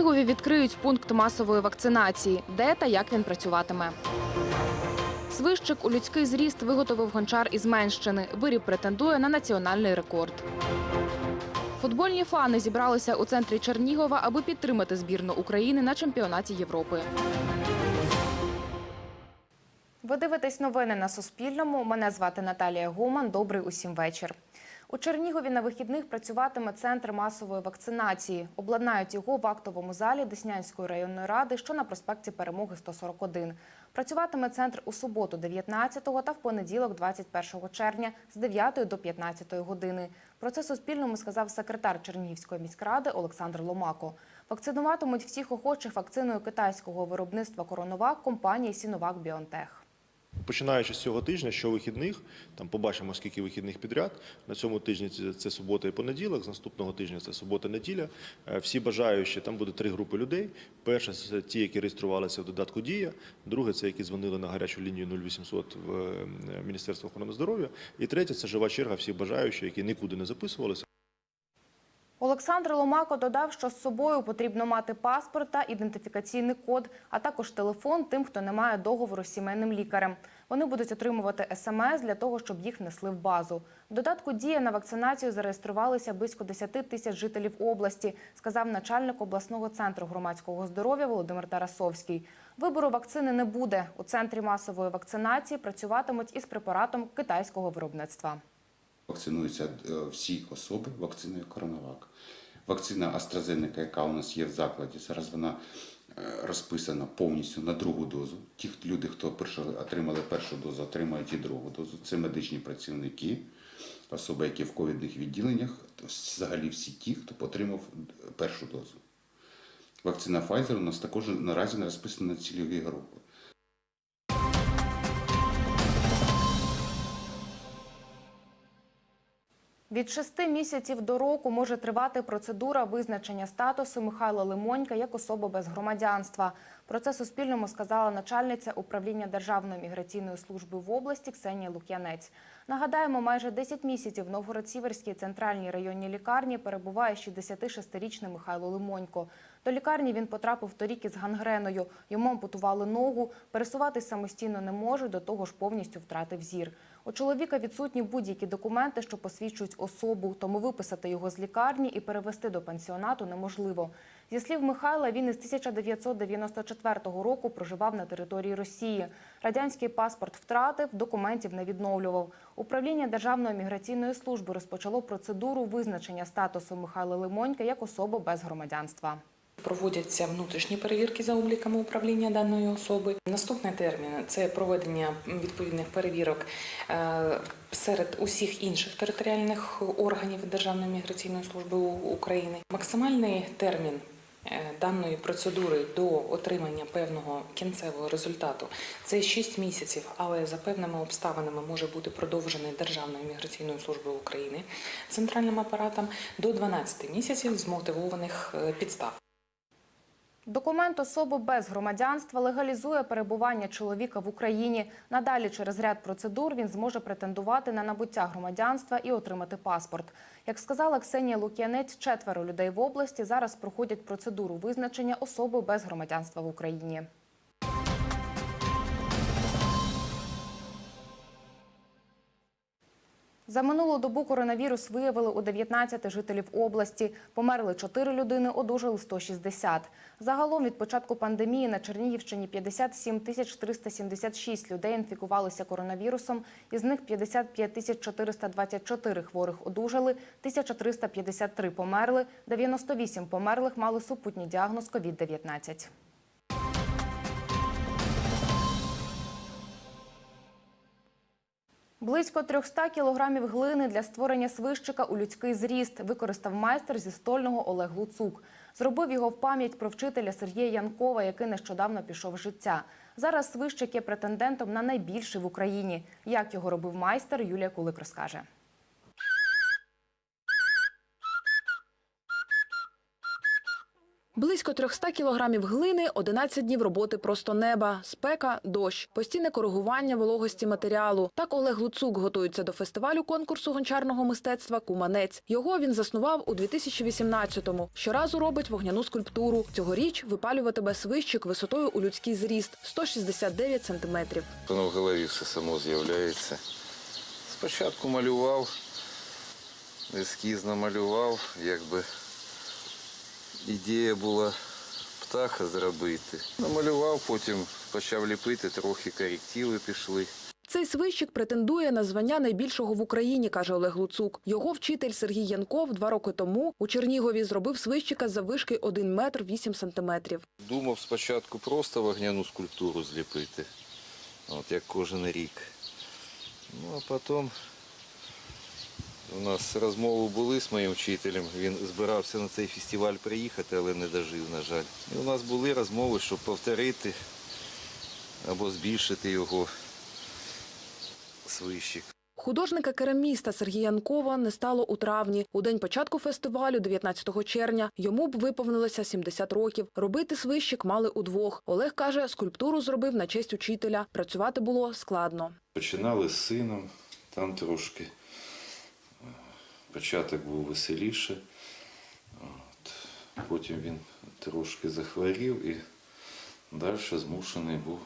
Чернігові відкриють пункт масової вакцинації. Де та як він працюватиме? Свищик у людський зріст виготовив гончар із Менщини. Виріб претендує на національний рекорд. Футбольні фани зібралися у центрі Чернігова, аби підтримати збірну України на чемпіонаті Європи. Ви дивитесь новини на Суспільному. Мене звати Наталія Гуман. Добрий усім вечір. У Чернігові на вихідних працюватиме центр масової вакцинації. Обладнають його в актовому залі Деснянської районної ради, що на проспекті Перемоги 141. Працюватиме центр у суботу 19 та в понеділок 21 червня з 9 до 15 години. Про це Суспільному сказав секретар Чернігівської міськради Олександр Ломако. Вакцинуватимуть всіх охочих вакциною китайського виробництва Коронавак компанії Сіновак Біонтех. Починаючи з цього тижня, щовихідних, там побачимо скільки вихідних підряд. На цьому тижні це- субота і понеділок, з наступного тижня це субота-неділя. Е, Всі бажаючі, там буде три групи людей. Перша це ті, які реєструвалися в додатку Дія. Друге це які дзвонили на гарячу лінію 0800 в е, Міністерство охорони здоров'я. І третє це жива черга всіх бажаючих, які нікуди не записувалися. Олександр Ломако додав, що з собою потрібно мати паспорт та ідентифікаційний код, а також телефон тим, хто не має договору з сімейним лікарем. Вони будуть отримувати смс для того, щоб їх внесли в базу. В додатку дія на вакцинацію зареєструвалися близько 10 тисяч жителів області, сказав начальник обласного центру громадського здоров'я Володимир Тарасовський. Вибору вакцини не буде. У центрі масової вакцинації працюватимуть із препаратом китайського виробництва. Вакцинуються е, всі особи вакциною Коронавак. Вакцина AstraZeneca, яка у нас є в закладі, зараз вона е, розписана повністю на другу дозу. Ті люди, хто отримали першу дозу, отримають і другу дозу. Це медичні працівники, особи, які в ковідних відділеннях, взагалі всі ті, хто отримав першу дозу. Вакцина Pfizer у нас також наразі не розписана на цільові групи. Від шести місяців до року може тривати процедура визначення статусу Михайла Лимонька як особи без громадянства. Про це Суспільному сказала начальниця управління Державної міграційної служби в області Ксенія Лук'янець. Нагадаємо, майже 10 місяців в Новгород-Сіверській центральній районній лікарні перебуває 66-річний Михайло Лимонько. До лікарні він потрапив торік із гангреною. Йому ампутували ногу, пересуватись самостійно не може, до того ж повністю втратив зір. У чоловіка відсутні будь-які документи, що посвідчують особу, тому виписати його з лікарні і перевести до пансіонату неможливо. Зі слів Михайла, він із 1994 року проживав на території Росії. Радянський паспорт втратив, документів не відновлював. Управління Державної міграційної служби розпочало процедуру визначення статусу Михайла Лимонька як особи без громадянства. Проводяться внутрішні перевірки за обліками управління даної особи. Наступний термін це проведення відповідних перевірок е, серед усіх інших територіальних органів Державної міграційної служби України. Максимальний термін е, даної процедури до отримання певного кінцевого результату це 6 місяців, але за певними обставинами може бути продовжений Державною міграційною службою України центральним апаратом до 12 місяців з мотивованих е, підстав. Документ особи без громадянства легалізує перебування чоловіка в Україні. Надалі через ряд процедур він зможе претендувати на набуття громадянства і отримати паспорт. Як сказала Ксенія Лук'янець, четверо людей в області зараз проходять процедуру визначення особи без громадянства в Україні. За минулу добу коронавірус виявили у 19 жителів області. Померли 4 людини, одужали 160. Загалом від початку пандемії на Чернігівщині 57 тисяч 376 людей інфікувалися коронавірусом. Із них 55 тисяч 424 хворих одужали, 1353 померли, 98 померлих мали супутній діагноз COVID-19. Близько 300 кілограмів глини для створення свищика у людський зріст використав майстер зі стольного Олег Луцук. Зробив його в пам'ять про вчителя Сергія Янкова, який нещодавно пішов життя. Зараз свищик є претендентом на найбільший в Україні. Як його робив майстер, Юлія Кулик розкаже. Близько 300 кілограмів глини, 11 днів роботи просто неба, спека, дощ, постійне коригування вологості матеріалу. Так Олег Луцук готується до фестивалю конкурсу гончарного мистецтва «Куманець». Його він заснував у 2018-му. Щоразу робить вогняну скульптуру. Цьогоріч випалюватиме свищик висотою у людський зріст – 169 сантиметрів. Воно в голові все само з'являється. Спочатку малював, ескізно малював, якби ідея була птаха зробити. Намалював, потім почав ліпити, трохи корективи пішли. Цей свищик претендує на звання найбільшого в Україні, каже Олег Луцук. Його вчитель Сергій Янков два роки тому у Чернігові зробив свищика заввишки 1 метр 8 сантиметрів. Думав спочатку просто вогняну скульптуру зліпити, от як кожен рік. Ну а потім у нас розмови були з моїм вчителем. Він збирався на цей фестиваль приїхати, але не дожив, на жаль. І у нас були розмови, щоб повторити або збільшити його свищик. Художника-кераміста Сергія Янкова не стало у травні. У день початку фестивалю, 19 червня, йому б виповнилося 70 років. Робити свищик мали удвох. Олег каже, скульптуру зробив на честь учителя. Працювати було складно. Починали з сином, там трошки початок був веселіше. От. Потім він трошки захворів і далі змушений був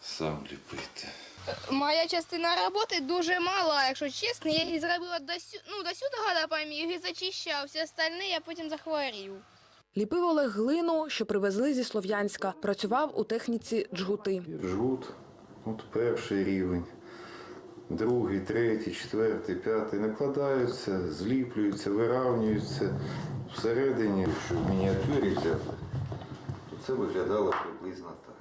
сам ліпити. Моя частина роботи дуже мала, якщо чесно. Я її зробила до, сю... ну, до сюди года поміг і зачищав. Все остальне я потім захворів. Ліпив Олег глину, що привезли зі Слов'янська. Працював у техніці джгути. Жгут, от перший рівень, другий, третій, четвертий, п'ятий накладаються, зліплюються, виравнюються. Всередині, що в мініатюрі взяти, то це виглядало приблизно так.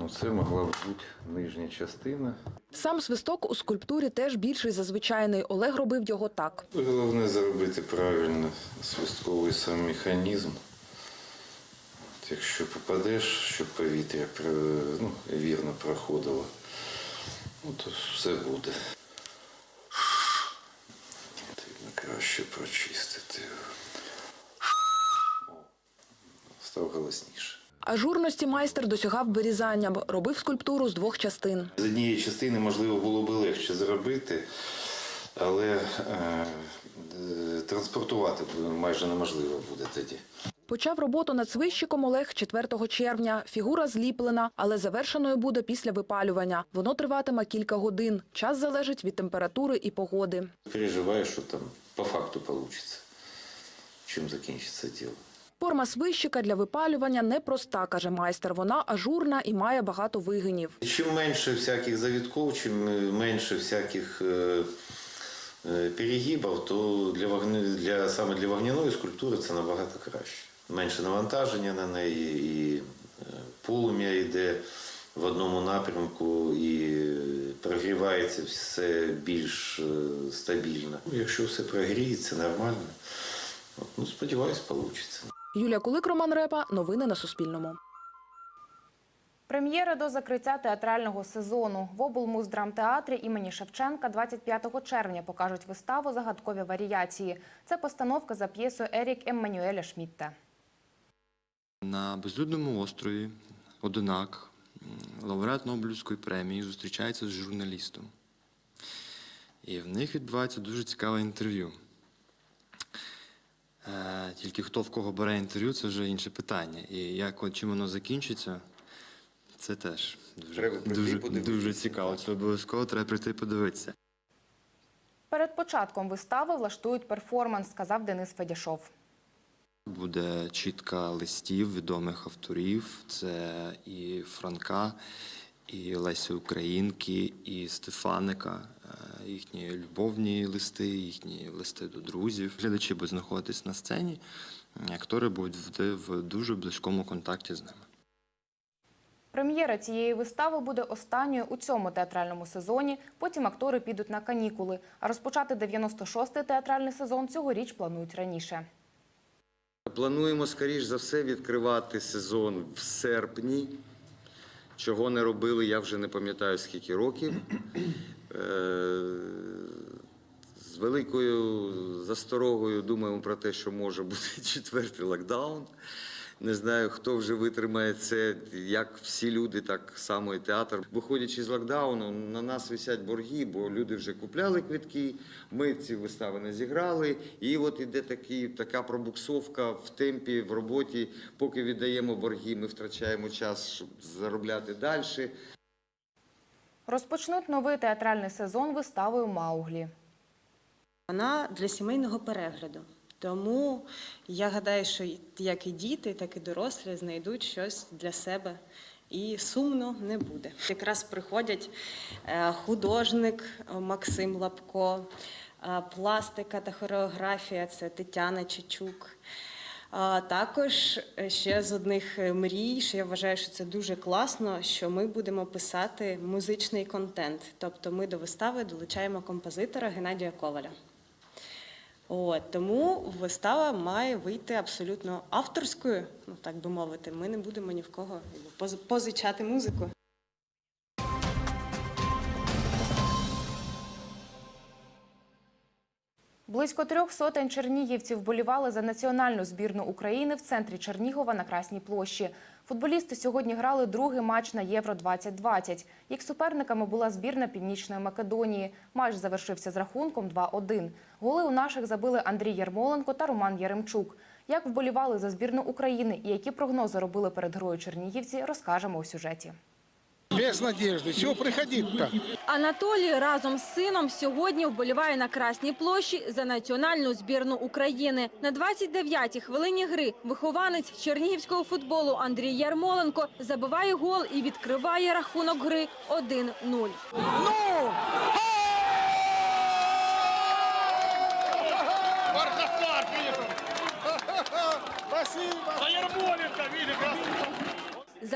Ну, це могла б бути нижня частина. Сам свисток у скульптурі теж більший за звичайний. Олег робив його так. Головне зробити правильно свистковий сам механізм. Якщо попадеш, щоб повітря ну, вірно проходило, ну, то все буде. Потрібно краще прочистити. О, став голосніше. Ажурності майстер досягав вирізанням. Робив скульптуру з двох частин. З однієї частини, можливо, було б легше зробити, але е, е, транспортувати майже неможливо буде тоді. Почав роботу над свищиком Олег 4 червня. Фігура зліплена, але завершеною буде після випалювання. Воно триватиме кілька годин. Час залежить від температури і погоди. Переживаю, що там по факту вийде, чим закінчиться діло. Форма свищика для випалювання непроста, каже майстер. Вона ажурна і має багато вигинів. Чим менше всяких завітків, чим менше всяких е, е, перегибів, то для, вогни, для, саме для вогняної скульптури це набагато краще. Менше навантаження на неї, і е, полум'я йде в одному напрямку і прогрівається все більш е, стабільно. Ну, Якщо все прогріється нормально, от, ну, сподіваюсь, вийде. Юлія Кулик, Роман Репа. Новини на Суспільному. Прем'єра до закриття театрального сезону в облмуздрамтеатрі імені Шевченка 25 червня покажуть виставу Загадкові варіації. Це постановка за п'єсою Ерік Еммануеля Шмітте. На безлюдному острові Одинак лауреат Нобелівської премії зустрічається з журналістом. І в них відбувається дуже цікаве інтерв'ю. Е, Тільки хто в кого бере інтерв'ю, це вже інше питання. І як от чим воно закінчиться, це теж дуже, Треба дуже, дуже цікаво. Це обов'язково треба прийти подивитися. Перед початком вистави влаштують перформанс, сказав Денис Федяшов. Буде чітка листів відомих авторів. Це і Франка, і Лесі Українки, і Стефаника. Е, Їхні любовні листи, їхні листи до друзів. Глядачі будуть знаходитись на сцені, актори будуть в- дуже близькому контакті з ними. Прем'єра цієї вистави буде останньою у цьому театральному сезоні. Потім актори підуть на канікули. А розпочати 96-й театральний сезон цьогоріч планують раніше. Плануємо, скоріш за все, відкривати сезон в серпні. Чого не робили, я вже не пам'ятаю скільки років. Е, з великою засторогою думаємо про те, що може бути четвертий локдаун. Не знаю, хто вже витримає це, як всі люди, так само і театр. Виходячи з локдауну, на нас висять борги, бо люди вже купляли квитки, ми ці вистави не зіграли. І от іде такі, така пробуксовка в темпі, в роботі. Поки віддаємо борги, ми втрачаємо час, щоб заробляти далі. Розпочнуть новий театральний сезон виставою Мауглі. Вона для сімейного перегляду. Тому я гадаю, що як і діти, так і дорослі знайдуть щось для себе. І сумно не буде. Якраз приходять е, художник е, Максим Лапко, е, пластика та хореографія це Тетяна Чечук. А також е, ще з одних е, мрій, що я вважаю, що це дуже класно, що ми будемо писати музичний контент. Тобто ми до вистави долучаємо композитора Геннадія Коваля. От, тому вистава має вийти абсолютно авторською, ну так би мовити. Ми не будемо ні в кого поз- позичати музику. Близько трьох сотень чернігівців болівали за національну збірну України в центрі Чернігова на Красній площі. Футболісти сьогодні грали другий матч на Євро 2020. Їх суперниками була збірна Північної Македонії. Матч завершився з рахунком 2-1. Голи у наших забили Андрій Ярмоленко та Роман Яремчук. Як вболівали за збірну України і які прогнози робили перед грою чернігівці, розкажемо у сюжеті. Без надежды. Чего приходить-то? Анатолій разом з сином сьогодні вболіває на Красній площі за національну збірну України. На 29-й хвилині гри вихованець чернігівського футболу Андрій Ярмоленко забиває гол і відкриває рахунок гри 1-0.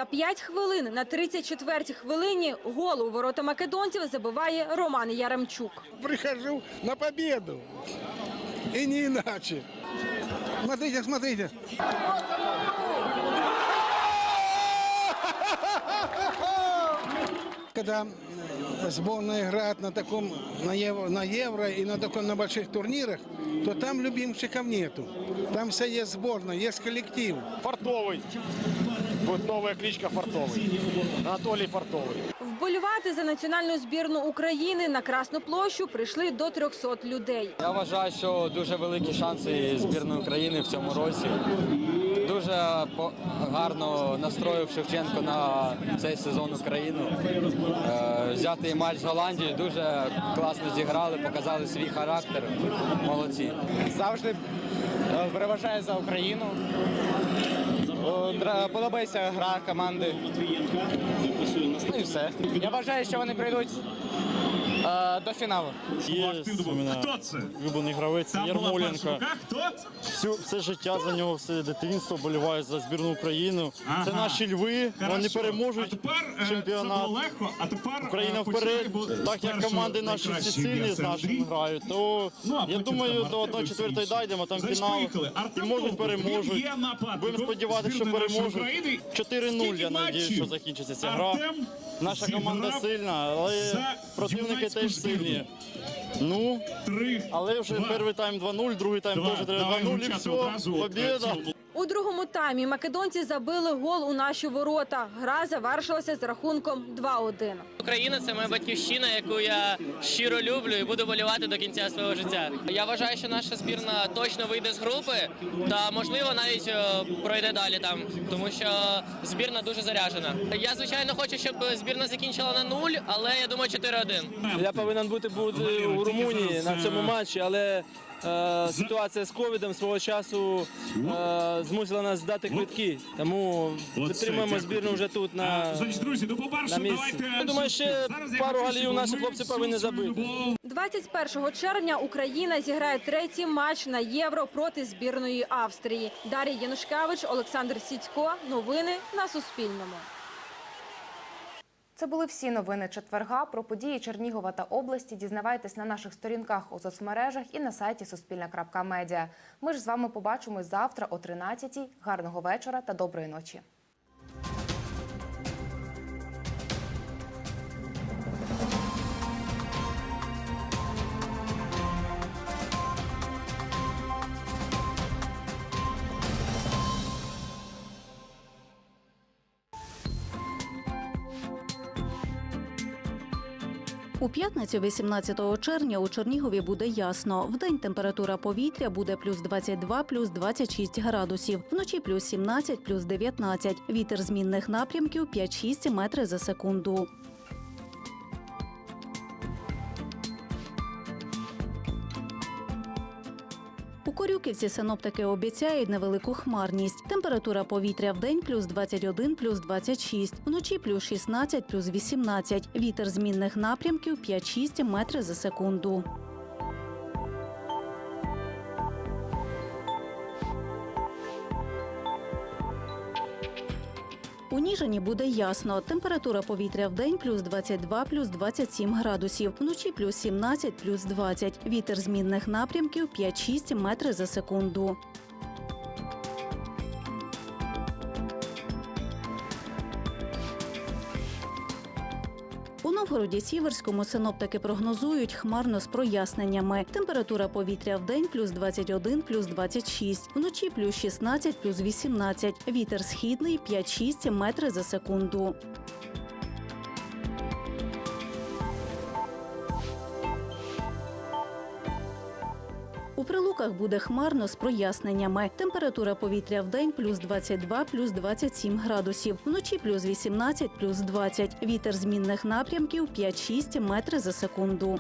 За 5 хвилин на 34-й хвилині гол у ворота македонців забиває Роман Яремчук. Прихожу на победу. И не иначе. Смотрите, смотрите. Когда э, сборная играет на таком на евро, на евро и на таком на больших турнирах, то там любимчиков нету. Там вся есть сборная, есть коллектив. Фартовий. Буде нова кличка Фартовий. Анатолій Фартовий. Вболівати за національну збірну України на Красну площу прийшли до 300 людей. Я вважаю, що дуже великі шанси збірної України в цьому році. Дуже по- гарно настроїв Шевченко на цей сезон Україну. Е, Взятий матч з Голландією дуже класно зіграли, показали свій характер. Молодці. Завжди е, переважає за Україну. Подобається гра команди. Ну і все. Я вважаю, що вони прийдуть до фіналу. Є Хто це? Улюблений гравець Ярмоленко. Хто? Всю, все життя за нього, все дитинство боліває за збірну України. Це наші льви, вони переможуть чемпіонат. а тепер Україна вперед, так як команди наші всі сильні з нашими грають, то я думаю, до 1-4 дійдемо, там фінал і можуть переможуть. Будемо сподіватися, що переможуть. 4-0, я надію, що закінчиться ця гра. Наша команда сильна, але противники теж сильні. Ну, але вже перший тайм 2-0, другий тайм теж треба 2-0 і все, побіда. У другому таймі македонці забили гол у наші ворота. Гра завершилася з рахунком 2-1. Україна це моя батьківщина, яку я щиро люблю і буду болівати до кінця свого життя. Я вважаю, що наша збірна точно вийде з групи та можливо навіть е, пройде далі там, тому що збірна дуже заряджена. Я звичайно хочу, щоб збірна закінчила на нуль, але я думаю 4-1. Я повинен бути, бути у Румунії на цьому матчі, але ситуація з ковідом свого часу е, змусила нас здати квитки. Тому підтримуємо збірну вже тут на, друзі, ну. Я думаю, ще пару голів наші хлопці повинні забити. 21 червня Україна зіграє третій матч на євро проти збірної Австрії. Дар'я Янушкевич, Олександр Сідько. Новини на Суспільному. Це були всі новини четверга. Про події Чернігова та області дізнавайтесь на наших сторінках у соцмережах і на сайті Суспільна.Медіа. Ми ж з вами побачимось завтра о 13-й. Гарного вечора та доброї ночі. П'ятницю, 18 червня, у Чернігові буде ясно. Вдень температура повітря буде плюс 22, плюс 26 градусів. Вночі плюс 17, плюс 19. Вітер змінних напрямків 5-6 метри за секунду. У Корюківці синоптики обіцяють невелику хмарність. Температура повітря в день плюс 21, плюс 26, вночі плюс 16, плюс 18. Вітер змінних напрямків 5-6 метри за секунду. У Ніжині буде ясно. Температура повітря в день плюс 22, плюс 27 градусів. Вночі плюс 17, плюс 20. Вітер змінних напрямків 5-6 метри за секунду. Новгороді Сіверському синоптики прогнозують хмарно з проясненнями. Температура повітря в день плюс 21, плюс 26, вночі плюс 16, плюс 18. Вітер східний 5-6 метри за секунду. Прилуках буде хмарно з проясненнями. Температура повітря в день плюс 22, плюс 27 градусів. Вночі плюс 18, плюс 20. Вітер змінних напрямків 5-6 метри за секунду.